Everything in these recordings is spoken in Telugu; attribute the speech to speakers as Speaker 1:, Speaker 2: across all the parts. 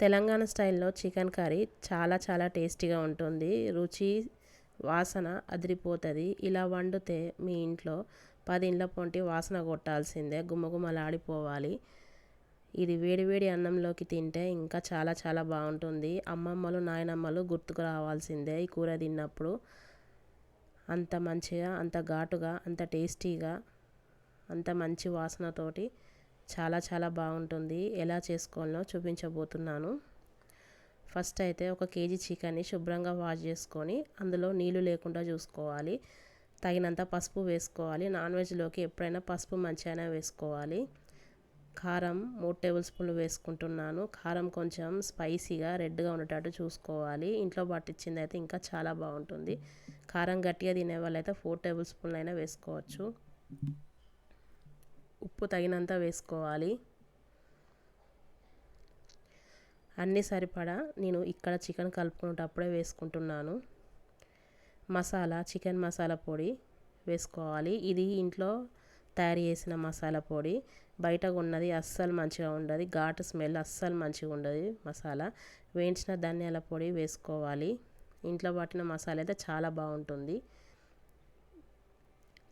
Speaker 1: తెలంగాణ స్టైల్లో చికెన్ కర్రీ చాలా చాలా టేస్టీగా ఉంటుంది. రుచి వాసన అదిరిపోతుంది. ఇలా వండితే మీ ఇంట్లో పది ఇండ్ల పొంటి వాసన కొట్టాల్సిందే. గుమగుమలాడిపోవాలి. ఇది వేడివేడి అన్నంలోకి తింటే ఇంకా చాలా చాలా బాగుంటుంది. అమ్మమ్మలు నాయనమ్మలు గుర్తుకు రావాల్సిందే ఈ కూర తిన్నప్పుడు. అంత మంచిగా అంత ఘాటుగా అంత టేస్టీగా అంత మంచి వాసనతోటి చాలా చాలా బాగుంటుంది. ఎలా చేసుకోవాలో చూపించబోతున్నాను. ఫస్ట్ అయితే ఒక కేజీ చికెన్ని శుభ్రంగా వాష్ చేసుకొని అందులో నీళ్ళు లేకుండా చూసుకోవాలి. తగినంత పసుపు వేసుకోవాలి. నాన్ వెజ్లోకి ఎప్పుడైనా పసుపు మంచిగానే వేసుకోవాలి. కారం మూడు టేబుల్ స్పూన్లు వేసుకుంటున్నాను. కారం కొంచెం స్పైసీగా రెడ్గా ఉండేటట్టు చూసుకోవాలి. ఇంట్లో పట్టించింది అయితే ఇంకా చాలా బాగుంటుంది. కారం గట్టిగా తినే వాళ్ళైతే ఫోర్ టేబుల్ స్పూన్లు అయినా వేసుకోవచ్చు. ఉప్పు తగినంత వేసుకోవాలి. అన్నీ సరిపడా నేను ఇక్కడ చికెన్ కలుపుకునేటప్పుడే వేసుకుంటున్నాను. మసాలా చికెన్ మసాలా పొడి వేసుకోవాలి. ఇది ఇంట్లో తయారు చేసిన మసాలా పొడి. బయట ఉన్నది అస్సలు మంచిగా ఉండదు. ఘాటు స్మెల్ అస్సలు మంచిగా ఉండదు మసాలా. వేయించిన ధనియాల పొడి వేసుకోవాలి. ఇంట్లో పట్టిన మసాలా అయితే చాలా బాగుంటుంది.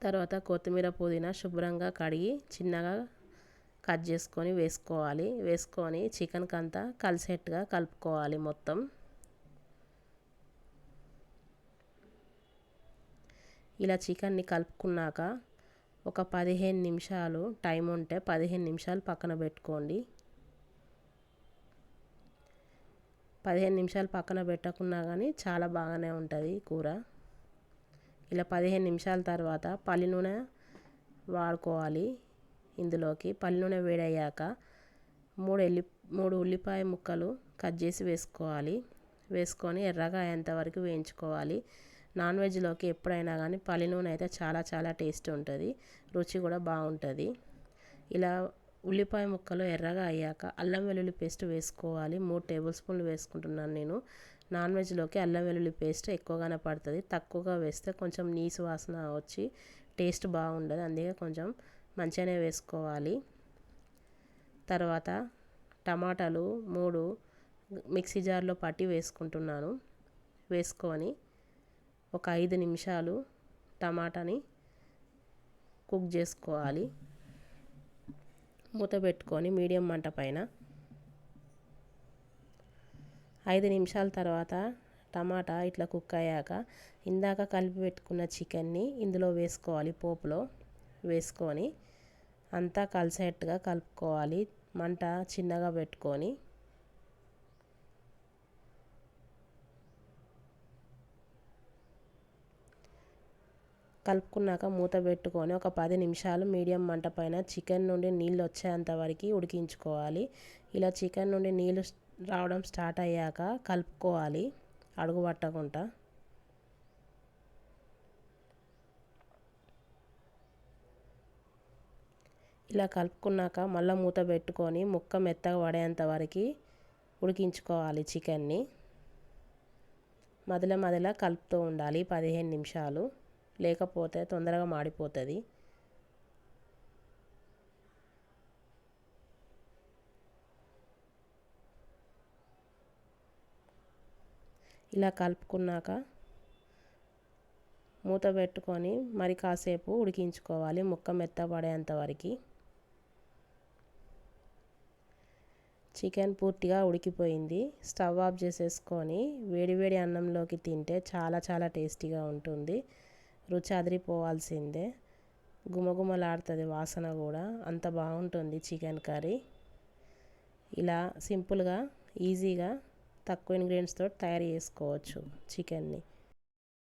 Speaker 1: తర్వాత కొత్తిమీర పుదీనా శుభ్రంగా కడిగి చిన్నగా కట్ చేసుకొని వేసుకోవాలి. వేసుకొని చికెన్కి అంతా కలిసేట్టుగా కలుపుకోవాలి మొత్తం. ఇలా చికెన్ని కలుపుకున్నాక ఒక పదిహేను నిమిషాలు టైం ఉంటే పదిహేను నిమిషాలు పక్కన పెట్టుకోండి. పదిహేను నిమిషాలు పక్కన పెట్టకున్నా కానీ చాలా బాగానే ఉంటుంది కూర. ఇలా పదిహేను నిమిషాల తర్వాత పల్లి నూనె వాడుకోవాలి ఇందులోకి. పల్లి నూనె వేడయ్యాక మూడు ఎల్లి మూడు ఉల్లిపాయ ముక్కలు కట్ చేసి వేసుకోవాలి. వేసుకొని ఎర్రగా అయ్యేంతవరకు వేయించుకోవాలి. నాన్ వెజ్లోకి ఎప్పుడైనా కానీ పల్లి నూనె అయితే చాలా చాలా టేస్ట్ ఉంటుంది. రుచి కూడా బాగుంటుంది. ఇలా ఉల్లిపాయ ముక్కలు ఎర్రగా అయ్యాక అల్లం వెల్లుల్లి పేస్ట్ వేసుకోవాలి. మూడు టేబుల్ స్పూన్లు వేసుకుంటున్నాను నేను. నాన్ వెజ్లోకి అల్లం వెల్లుల్లి పేస్ట్ ఎక్కువగానే పడుతుంది. తక్కువగా వేస్తే కొంచెం నీసు వాసన వచ్చి టేస్ట్ బాగుండదు. అందుకే కొంచెం మంచిగానే వేసుకోవాలి. తర్వాత టమాటాలు మూడు మిక్సీ జార్లో పట్టి వేసుకుంటున్నాను. వేసుకొని ఒక ఐదు నిమిషాలు టమాటాని కుక్ చేసుకోవాలి. మూత పెట్టుకొని మీడియం మంట పైన ఐదు నిమిషాల తర్వాత టమాటా ఇట్లా కుక్ అయ్యాక ఇందాక కలిపి పెట్టుకున్న చికెన్ని ఇందులో వేసుకోవాలి పోపులో వేసుకొని అంతా కలిసేట్టుగా కలుపుకోవాలి. మంట చిన్నగా పెట్టుకొని కలుపుకున్నాక మూత పెట్టుకొని ఒక పది నిమిషాలు మీడియం మంట పైన చికెన్ నుండి నీళ్ళు వచ్చేంత వరకు ఉడికించుకోవాలి. ఇలా చికెన్ నుండి నీళ్ళు రావడం స్టార్ట్ అయ్యాక కలుపుకోవాలి. అడుగు పట్టకుండా. ఇలా కలుపుకున్నాక మళ్ళీ మూత పెట్టుకొని ముక్క మెత్తగా పడేంత వరకు ఉడికించుకోవాలి చికెన్ని. మధ్యలో మధ్యలో కలుపుతూ ఉండాలి పదిహేను నిమిషాలు. లేకపోతే తొందరగా మాడిపోతుంది. ఇలా కలుపుకున్నాక మూత పెట్టుకొని మరి కాసేపు ఉడికించుకోవాలి. ముక్క మెత్తపడేంత వరకు. చికెన్ పూర్తిగా ఉడికిపోయింది. స్టవ్ ఆఫ్ చేసేసుకొని వేడివేడి అన్నంలోకి తింటే చాలా చాలా టేస్టీగా ఉంటుంది. రుచి అదిరిపోవాల్సిందే. గుమగుమలాడుతుంది వాసన కూడా. అంత బాగుంటుంది చికెన్ కర్రీ. ఇలా సింపుల్గా ఈజీగా తక్కువ ఇంగ్రీడియంట్స్తో తయారు చేసుకోవచ్చు చికెన్ని.